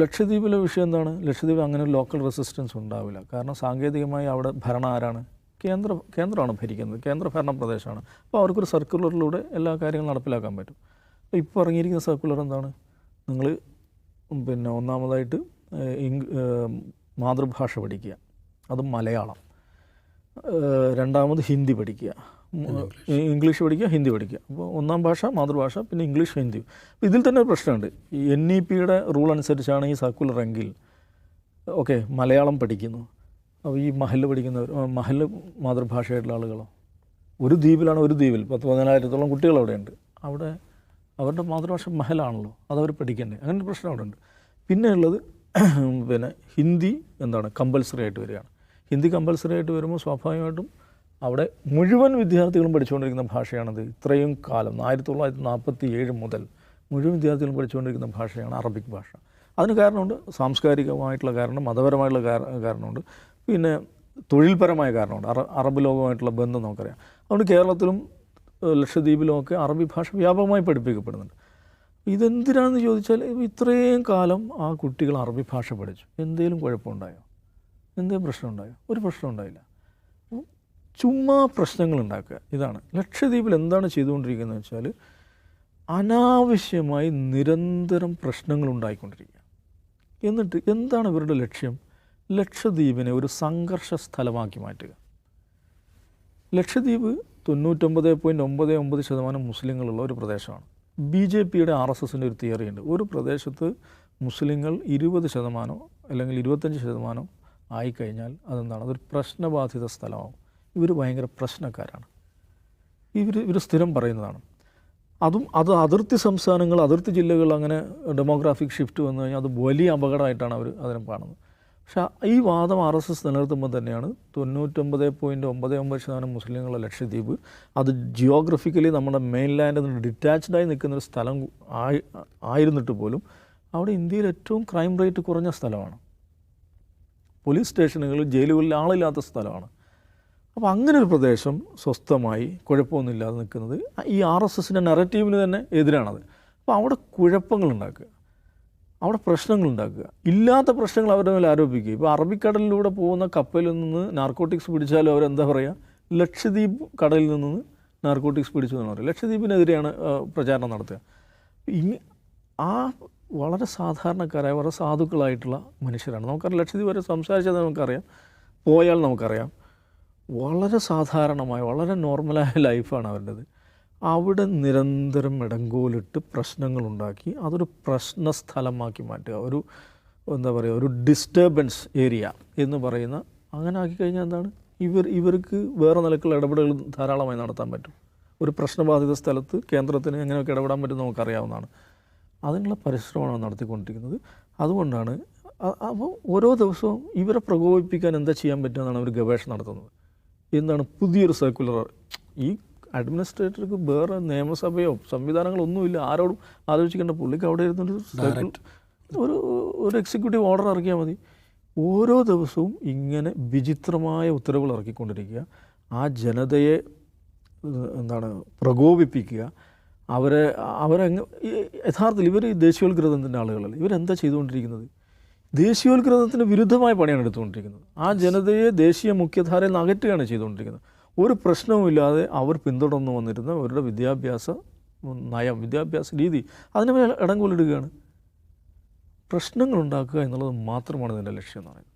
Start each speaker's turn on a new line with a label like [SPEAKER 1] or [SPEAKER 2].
[SPEAKER 1] ലക്ഷദ്വീപിലെ വിഷയം എന്താണ്? ലക്ഷദ്വീപ് അങ്ങനെ ഒരു ലോക്കൽ റെസിസ്റ്റൻസ് ഉണ്ടാവില്ല. കാരണം സാങ്കേതികമായി അവിടെ ഭരണം ആരാണ്? കേന്ദ്ര കേന്ദ്രമാണ് ഭരിക്കുന്നത്. കേന്ദ്ര ഭരണ പ്രദേശമാണ്. അപ്പോൾ അവർക്കൊരു സർക്കുലറിലൂടെ എല്ലാ കാര്യങ്ങളും നടപ്പിലാക്കാൻ പറ്റും. അപ്പോൾ ഇപ്പോൾ ഇറങ്ങിയിരിക്കുന്ന സർക്കുലർ എന്താണ്? നിങ്ങൾ പിന്നെ ഒന്നാമതായിട്ട് മാതൃഭാഷ പഠിക്കുക. അതും മലയാളം. രണ്ടാമത് ഹിന്ദി പഠിക്കുക. ഇംഗ്ലീഷ്. പഠിക്കുക ഹിന്ദി പഠിക്കുക. അപ്പോൾ ഒന്നാം ഭാഷ മാതൃഭാഷ പിന്നെ ഇംഗ്ലീഷ് ഹിന്ദി. അപ്പോൾ ഇതിൽ തന്നെ ഒരു പ്രശ്നമുണ്ട്. ഈ എൻ ഇ പിയുടെ റൂൾ അനുസരിച്ചാണ് ഈ സർക്കുലർ എങ്കിൽ ഓക്കെ മലയാളം പഠിക്കുന്നു. അപ്പോൾ ഈ മഹൽ പഠിക്കുന്നവർ മഹൽ മാതൃഭാഷയായിട്ടുള്ള ആളുകളോ? ഒരു ദ്വീപിലാണ് ഒരു ദ്വീപിൽ. പത്ത് പതിനായിരത്തോളം കുട്ടികൾ അവിടെയുണ്ട്. അവിടെ അവരുടെ മാതൃഭാഷ മഹലാണല്ലോ. അതവർ പഠിക്കണ്ടേ? അങ്ങനെ ഒരു പ്രശ്നം അവിടെ ഉണ്ട് പിന്നെ ഉള്ളത് പിന്നെ ഹിന്ദി എന്താണ് കമ്പൽസറി ആയിട്ട് വരികയാണ്. ഹിന്ദി കമ്പൽസറി ആയിട്ട് വരുമ്പോൾ സ്വാഭാവികമായിട്ടും അവിടെ മുഴുവൻ വിദ്യാർത്ഥികളും പഠിച്ചുകൊണ്ടിരിക്കുന്ന ഭാഷയാണത്. ഇത്രയും കാലം ആയിരത്തി തൊള്ളായിരത്തി നാൽപ്പത്തി ഏഴ് മുതൽ മുഴുവൻ വിദ്യാർത്ഥികളും പഠിച്ചുകൊണ്ടിരിക്കുന്ന ഭാഷയാണ് അറബിക് ഭാഷ. അതിന് കാരണമുണ്ട് സാംസ്കാരികമായിട്ടുള്ള കാരണം മതപരമായിട്ടുള്ള കാരണമുണ്ട് പിന്നെ തൊഴിൽപരമായ കാരണമുണ്ട് അറബ് ലോകമായിട്ടുള്ള ബന്ധം നമുക്കറിയാം. അതുകൊണ്ട് കേരളത്തിലും ലക്ഷദ്വീപിലുമൊക്കെ അറബി ഭാഷ വ്യാപകമായി പഠിപ്പിക്കപ്പെടുന്നുണ്ട്. ഇതെന്തിനാണെന്ന് ചോദിച്ചാൽ ഇത്രയും കാലം ആ കുട്ടികൾ അറബി ഭാഷ പഠിച്ചു. എന്തെങ്കിലും കുഴപ്പമുണ്ടായോ? എന്തെങ്കിലും പ്രശ്നം ഉണ്ടായോ? ഒരു പ്രശ്നം ഉണ്ടായില്ല. ചുമ്മാ പ്രശ്നങ്ങൾ ഉണ്ടാക്കുക. ഇതാണ്. ലക്ഷദ്വീപിൽ എന്താണ് ചെയ്തുകൊണ്ടിരിക്കുന്നത് വെച്ചാൽ അനാവശ്യമായി നിരന്തരം പ്രശ്നങ്ങൾ ഉണ്ടായിക്കൊണ്ടിരിക്കുക. എന്നിട്ട് എന്താണ് ഇവരുടെ ലക്ഷ്യം? ലക്ഷദ്വീപിനെ ഒരു സംഘർഷ സ്ഥലമാക്കി മാറ്റുക. ലക്ഷദ്വീപ് തൊണ്ണൂറ്റൊമ്പത് പോയിന്റ് ഒമ്പത് ഒമ്പത് ശതമാനം മുസ്ലിങ്ങളുള്ള ഒരു പ്രദേശമാണ്. ബി ജെ പിയുടെ ആർ എസ് എസിന്റെ ഒരു തിയറി ഉണ്ട് ഒരു പ്രദേശത്ത് മുസ്ലിങ്ങൾ ഇരുപത് ശതമാനം അല്ലെങ്കിൽ ഇരുപത്തഞ്ച് ശതമാനം ആയിക്കഴിഞ്ഞാൽ അതെന്താണ്? അതൊരു പ്രശ്നബാധിത സ്ഥലമാവും. ഇവർ ഭയങ്കര പ്രശ്നക്കാരാണ്. ഇവർ ഇവർ സ്ഥിരം പറയുന്നതാണ്. അതും അത് അതിർത്തി സംസ്ഥാനങ്ങൾ അതിർത്തി ജില്ലകൾ അങ്ങനെ ഡെമോഗ്രാഫിക് ഷിഫ്റ്റ് വന്നു കഴിഞ്ഞാൽ അത് വലിയ അപകടമായിട്ടാണ് അവർ അതിനെ കാണുന്നത്. പക്ഷേ ഈ വാദം ആർ എസ് എസ് നിലനിർത്തുമ്പോൾ തന്നെയാണ് തൊണ്ണൂറ്റൊമ്പത് പോയിന്റ് ഒമ്പത് ഒമ്പത് ശതമാനം മുസ്ലിങ്ങളുടെ ലക്ഷദ്വീപ്. അത് ജിയോഗ്രഫിക്കലി നമ്മുടെ മെയിൻലാൻഡിൽ നിന്ന് ഡിറ്റാച്ച്ഡായി നിൽക്കുന്ന ഒരു സ്ഥലം ആയി ആയിരുന്നിട്ട് പോലും അവിടെ ഇന്ത്യയിൽ ഏറ്റവും ക്രൈം റേറ്റ് കുറഞ്ഞ സ്ഥലമാണ്. പോലീസ് സ്റ്റേഷനുകൾ ജയിലുകളിൽ ആളില്ലാത്ത സ്ഥലമാണ്. അപ്പോൾ അങ്ങനെ ഒരു പ്രദേശം സ്വസ്ഥമായി കുഴപ്പമൊന്നുമില്ലാതെ നിൽക്കുന്നത് ഈ ആർ എസ് എസിന്റെ നെററ്റീവിന് തന്നെ എതിരാണത്. അപ്പോൾ അവിടെ കുഴപ്പങ്ങൾ ഉണ്ടാക്കുക. അവിടെ പ്രശ്നങ്ങൾ ഉണ്ടാക്കുക. ഇല്ലാത്ത പ്രശ്നങ്ങൾ അവരുടെ മേലെ ആരോപിക്കുക. ഇപ്പോൾ അറബിക്കടലിലൂടെ പോകുന്ന കപ്പലിൽ നിന്ന് നാർക്കോട്ടിക്സ് പിടിച്ചാലും അവരെന്താ പറയുക ലക്ഷദ്വീപ് കടലിൽ നിന്ന് നാർക്കോട്ടിക്സ് പിടിച്ചു എന്നാണ് പറയുക. ലക്ഷദ്വീപിനെതിരെയാണ് പ്രചാരണം നടത്തുക. ഇനി ആ വളരെ സാധാരണക്കാരായ വളരെ സാധുക്കളായിട്ടുള്ള മനുഷ്യരാണ്. നമുക്കറിയാം ലക്ഷദ്വീപ് വരെ സംസാരിച്ചത് നമുക്കറിയാം പോയാൽ നമുക്കറിയാം. വളരെ സാധാരണമായ വളരെ നോർമലായ ലൈഫാണ് അവരുടേത്. അവിടെ നിരന്തരം ഇടങ്കോലിട്ട് പ്രശ്നങ്ങളുണ്ടാക്കി അതൊരു പ്രശ്ന സ്ഥലമാക്കി മാറ്റുക. ഒരു എന്താ പറയുക ഒരു ഡിസ്റ്റർബൻസ് ഏരിയ എന്ന് പറയുന്ന അങ്ങനെ ആക്കി കഴിഞ്ഞാൽ എന്താണ്? ഇവർ ഇവർക്ക് വേറെ നിലക്കുള്ള ഇടപെടലുകൾ ധാരാളമായി നടത്താൻ പറ്റും. ഒരു പ്രശ്നബാധിത സ്ഥലത്ത് കേന്ദ്രത്തിന് എങ്ങനെയൊക്കെ ഇടപെടാൻ പറ്റും നമുക്കറിയാവുന്നതാണ്. അതിനുള്ള പരിശ്രമമാണ് നടത്തിക്കൊണ്ടിരിക്കുന്നത്. അതുകൊണ്ടാണ് അപ്പോൾ ഓരോ ദിവസവും ഇവരെ പ്രകോപിപ്പിക്കാൻ എന്താ ചെയ്യാൻ പറ്റുക എന്നാണ് അവർ ഗവേഷണം നടത്തുന്നത്. എന്താണ് പുതിയൊരു സർക്കുലർ ഈ അഡ്മിനിസ്ട്രേറ്റർക്ക് വേറെ നിയമസഭയോ സംവിധാനങ്ങളോ ഒന്നുമില്ല ആരോടും ആലോചിക്കേണ്ട പുള്ളിക്ക് അവിടെ ഇരുന്നൊരു ഒരു ഒരു എക്സിക്യൂട്ടീവ് ഓർഡർ ഇറക്കിയാൽ മതി. ഓരോ ദിവസവും ഇങ്ങനെ വിചിത്രമായ ഉത്തരവുകൾ ഇറക്കിക്കൊണ്ടിരിക്കുക ആ ജനതയെ എന്താണ് പ്രകോപിപ്പിക്കുക. അവരെ അവരെ യഥാർത്ഥത്തിൽ ഇവർ ദേശീയോത്കൃതത്തിന്റെ ആളുകളല്ല. ഇവരെന്താ ചെയ്തുകൊണ്ടിരിക്കുന്നത്? ദേശീയോത്കൃതത്തിന് വിരുദ്ധമായ പണിയാണ് എടുത്തുകൊണ്ടിരിക്കുന്നത്. ആ ജനതയെ ദേശീയ മുഖ്യധാരയിൽ നിന്ന് അകറ്റുകയാണ് ചെയ്തുകൊണ്ടിരിക്കുന്നത്. ഒരു പ്രശ്നവുമില്ലാതെ അവർ പിന്തുടർന്നു വന്നിരുന്ന അവരുടെ വിദ്യാഭ്യാസ നയം വിദ്യാഭ്യാസ രീതി അതിനെ ഇടം കൊള്ളിടുകയാണ്. പ്രശ്നങ്ങൾ ഉണ്ടാക്കുക എന്നുള്ളത് മാത്രമാണ് ഇതിന്റെ ലക്ഷ്യം എന്ന് പറയുന്നത്.